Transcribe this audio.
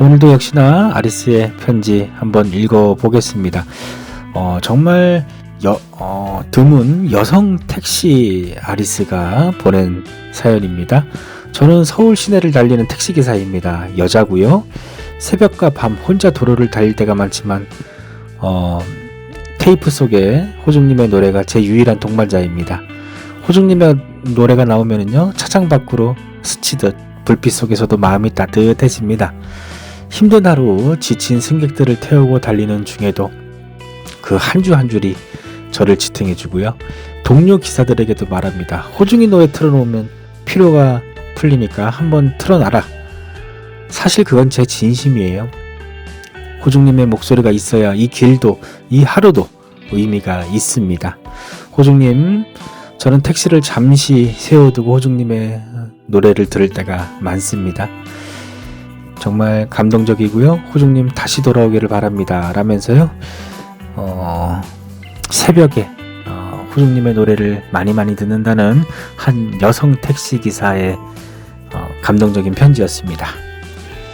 오늘도 역시나 아리스의 편지 한번 읽어보겠습니다. 어, 정말 여, 어, 드문 여성 택시 아리스가 보낸 사연입니다. 저는 서울 시내를 달리는 택시기사입니다. 여자고요. 새벽과 밤 혼자 도로를 달릴 때가 많지만 어, 테이프 속에 호중님의 노래가 제 유일한 동반자입니다. 호중님의 노래가 나오면은요 차장 밖으로 스치듯 불빛 속에서도 마음이 따뜻해집니다. 힘든 하루 지친 승객들을 태우고 달리는 중에도 그 한 줄 한 줄이 저를 지탱해주고요. 동료 기사들에게도 말합니다. 호중이 노래 틀어놓으면 피로가 풀리니까 한번 틀어놔라. 사실 그건 제 진심이에요. 호중님의 목소리가 있어야 이 길도 이 하루도 의미가 있습니다. 호중님, 저는 택시를 잠시 세워두고 호중님의 노래를 들을 때가 많습니다. 정말 감동적이고요. 호중님 다시 돌아오기를 바랍니다. 라면서요. 어, 새벽에 어, 호중님의 노래를 많이 많이 듣는다는 한 여성 택시 기사의 어, 감동적인 편지였습니다.